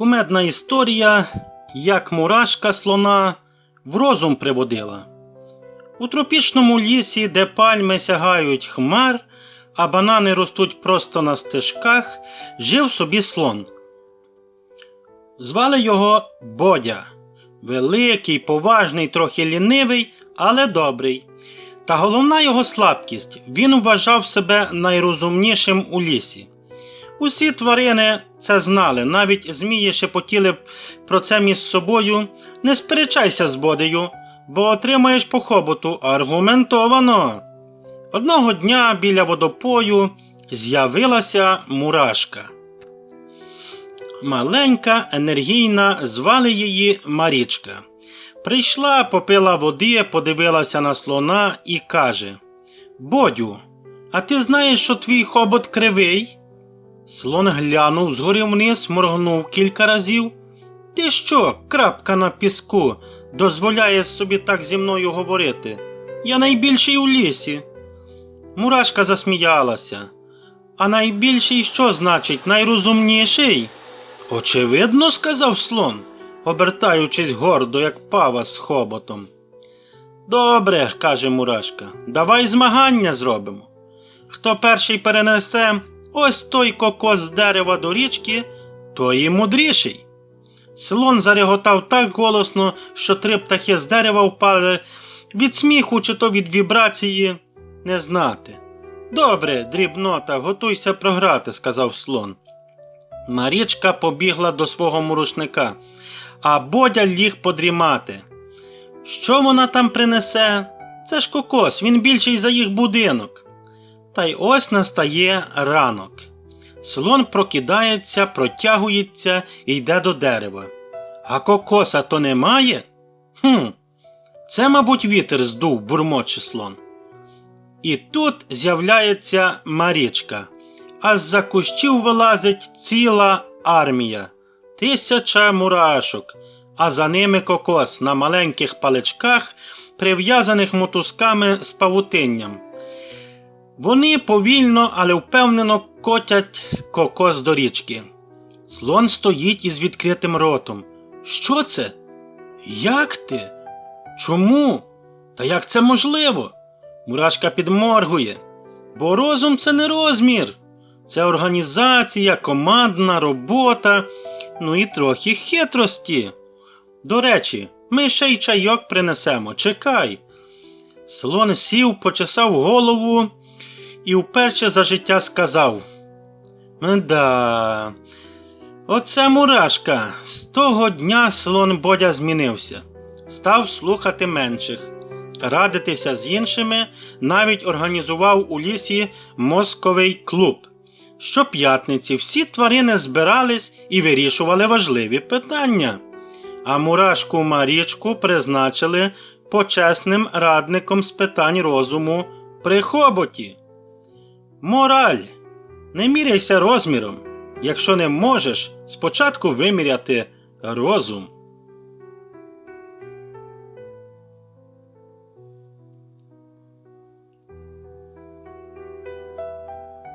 Кумедна історія, як мурашка слона в розум приводила. У тропічному лісі, де пальми сягають хмар, а банани ростуть просто на стежках, жив собі слон. Звали його Бодя. Великий, поважний, трохи лінивий, але добрий. Та головна його слабкість він вважав себе найрозумнішим у лісі. Усі тварини це знали, навіть змії шепотіли про це між собою. Не сперечайся з Бодею, бо отримаєш по хоботу аргументовано. Одного дня біля водопою з'явилася мурашка. Маленька, енергійна, звали її Марічка. Прийшла, попила води, подивилася на слона і каже: Бодю, а ти знаєш, що твій хобот кривий? Слон глянув згори вниз, моргнув кілька разів. Ти що, крапка на піску, дозволяє собі так зі мною говорити? Я найбільший у лісі. Мурашка засміялася. А найбільший що значить найрозумніший? Очевидно, сказав слон, обертаючись гордо, як пава з хоботом. Добре, каже Мурашка, давай змагання зробимо. Хто перший перенесе ось той кокос з дерева до річки, той і мудріший. Слон зареготав так голосно, що три птахи з дерева впали від сміху чи то від вібрації не знати. Добре, дрібнота, готуйся програти, сказав слон. Марічка побігла до свого мурушника, а Бодя ліг подрімати. Що вона там принесе? Це ж кокос, він більший за їх будинок. Та й ось настає ранок. Слон прокидається, протягується і йде до дерева. А кокоса то немає? Хм, це, мабуть, вітер здув, бурмоче слон. І тут з'являється Марічка, а з-за кущів вилазить ціла армія, тисяча мурашок, а за ними кокос на маленьких паличках, прив'язаних мотузками з павутинням. Вони повільно, але впевнено котять кокос до річки. Слон стоїть із відкритим ротом. Що це? Як ти? Чому? Та як це можливо? Мурашка підморгує. Бо розум це не розмір, це організація, командна робота, ну і трохи хитрості. До речі, ми ще й чайок принесемо, чекай. Слон сів, почесав голову і вперше за життя сказав: Да, оце мурашка. З того дня слон Бодя змінився, став слухати менших, радитися з іншими, навіть організував у лісі мозковий клуб. Щоп'ятниці всі тварини збирались і вирішували важливі питання. А мурашку Марічку призначили почесним радником з питань розуму при хоботі. Мораль. Не міряйся розміром, якщо не можеш спочатку виміряти розум.